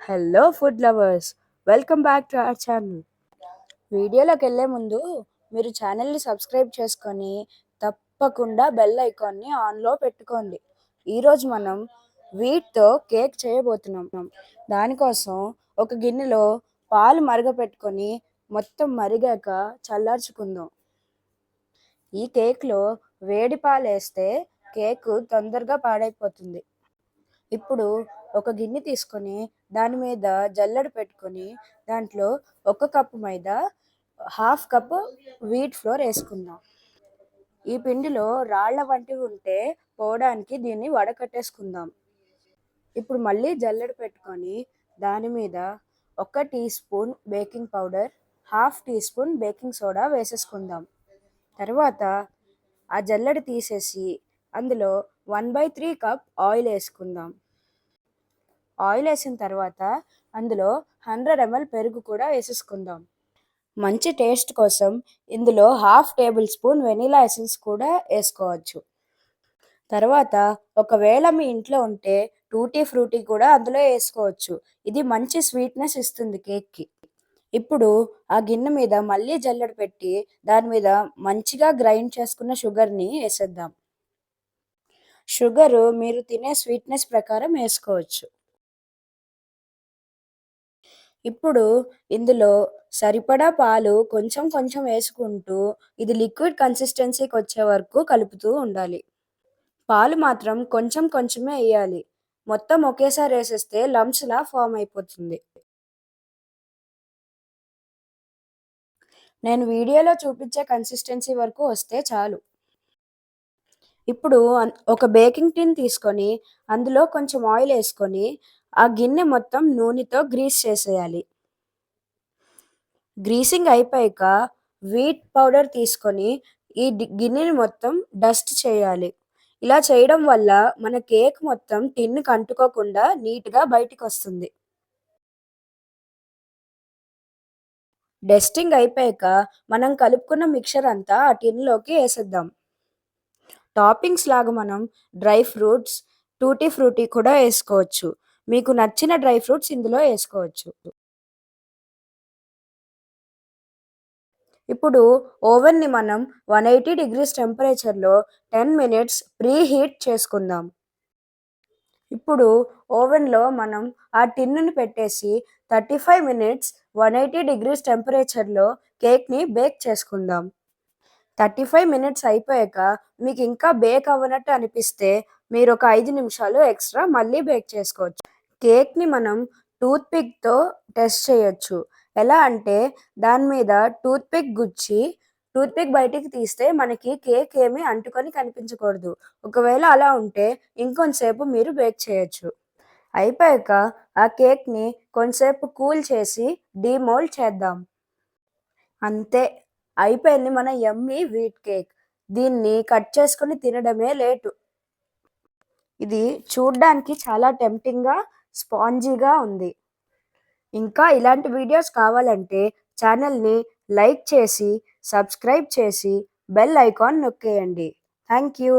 Hello food lovers welcome back to our channel వీడియోలోకి వెళ్ళే ముందు మీరు ఛానల్ని సబ్స్క్రైబ్ చేసుకొని తప్పకుండా బెల్ ఐకాన్ని ఆన్లో పెట్టుకోండి. ఈరోజు మనం వీట్తో కేక్ చేయబోతున్నాం. దానికోసం ఒక గిన్నెలో పాలు మరగపెట్టుకొని మొత్తం మరిగాక చల్లార్చుకుందాం. ఈ కేక్లో వేడి పాలు వేస్తే కేక్ తొందరగా పాడైపోతుంది. ఇప్పుడు ఒక గిన్నె తీసుకొని దాని మీద జల్లెడ పెట్టుకొని దాంట్లో ఒక cup maida half cup wheat flour వేసుకుందాం. ఈ పిండిలో రాళ్ళ వంటివి ఉంటే పోవడానికి దీన్ని వడకట్టేసుకుందాం. ఇప్పుడు మళ్ళీ జల్లెడ పెట్టుకొని దాని మీద ఒక teaspoon baking powder half teaspoon baking soda వేసేసుకుందాం. తర్వాత ఆ జల్లెడ తీసేసి అందులో one by three cup oil వేసుకుందాం. ఆయిల్ వేసిన తర్వాత అందులో హండ్రెడ్ ఎంఎల్ పెరుగు కూడా వేసేసుకుందాం. మంచి టేస్ట్ కోసం ఇందులో half tablespoon vanilla essence కూడా వేసుకోవచ్చు. తర్వాత ఒకవేళ మీ ఇంట్లో ఉంటే టూటీ ఫ్రూటీ కూడా అందులో వేసుకోవచ్చు. ఇది మంచి స్వీట్నెస్ ఇస్తుంది కేక్కి. ఇప్పుడు ఆ గిన్నె మీద మళ్ళీ జల్లెడ పెట్టి దాని మీద మంచిగా గ్రైండ్ చేసుకున్న షుగర్ని వేసేద్దాం. షుగరు మీరు తినే స్వీట్నెస్ ప్రకారం వేసుకోవచ్చు. ఇప్పుడు ఇందులో సరిపడా పాలు కొంచెం కొంచెం వేసుకుంటూ ఇది లిక్విడ్ కన్సిస్టెన్సీకి వచ్చే వరకు కలుపుతూ ఉండాలి. పాలు మాత్రం కొంచెం కొంచెమే వేయాలి. మొత్తం ఒకేసారి వేసేస్తే లంప్స్లా ఫామ్ అయిపోతుంది. నేను వీడియోలో చూపించే కన్సిస్టెన్సీ వరకు వస్తే చాలు. ఇప్పుడు ఒక బేకింగ్ టిన్ తీసుకొని అందులో కొంచెం ఆయిల్ వేసుకొని ఆ గిన్నె మొత్తం నూనెతో గ్రీస్ చేసేయాలి. గ్రీసింగ్ అయిపోయాక వీట్ పౌడర్ తీసుకొని ఈ గిన్నెని మొత్తం డస్ట్ చేయాలి. ఇలా చేయడం వల్ల మన కేక్ మొత్తం టిన్ అంటుకోకుండా నీట్గా బయటికి వస్తుంది డస్టింగ్ అయిపోయాక మనం కలుపుకున్న మిక్చర్ అంతా ఆ టిన్లోకి వేసేద్దాం. టాపింగ్స్ లాగా మనం డ్రై ఫ్రూట్స్ టూటీ ఫ్రూటీ కూడా వేసుకోవచ్చు. మీకు నచ్చిన డ్రై ఫ్రూట్స్ ఇందులో వేసుకోవచ్చు. ఇప్పుడు ఓవెన్ని మనం వన్ ఎయిటీ డిగ్రీస్ టెంపరేచర్లో టెన్ మినిట్స్ ప్రీ హీట్ చేసుకుందాం. ఇప్పుడు ఓవెన్లో మనం ఆ టిన్నుని పెట్టేసి thirty five minutes one eighty degrees టెంపరేచర్లో కేక్ని బేక్ చేసుకుందాం. థర్టీ ఫైవ్ మినిట్స్ అయిపోయాక మీకు ఇంకా బేక్ అవ్వనట్టు అనిపిస్తే మీరు ఒక ఐదు నిమిషాలు ఎక్స్ట్రా మళ్ళీ బేక్ చేసుకోవచ్చు. కేక్ని మనం టూత్పిక్తో టెస్ట్ చేయొచ్చు. ఎలా అంటే దాని మీద టూత్పిక్ గుచ్చి టూత్పిక్ బయటికి తీస్తే మనకి కేక్ ఏమీ అంటుకొని కనిపించకూడదు. ఒకవేళ అలా ఉంటే ఇంకొంతసేపు మీరు బేక్ చేయొచ్చు. అయిపోయాక ఆ కేక్ని కొంతసేపు కూల్ చేసి డీమోల్డ్ చేద్దాం. అంతే. అయిపోయింది మన ఎమ్మీ వీట్ కేక్. దీన్ని కట్ చేసుకుని తినడమే లేటు. ఇది చూడ్డానికి చాలా టెంప్టింగ్గా స్పాంజీగా ఉంది. ఇంకా ఇలాంటి వీడియోస్ కావాలంటే ఛానల్ని లైక్ చేసి సబ్స్క్రైబ్ చేసి బెల్ ఐకాన్ నొక్కేయండి. Thank you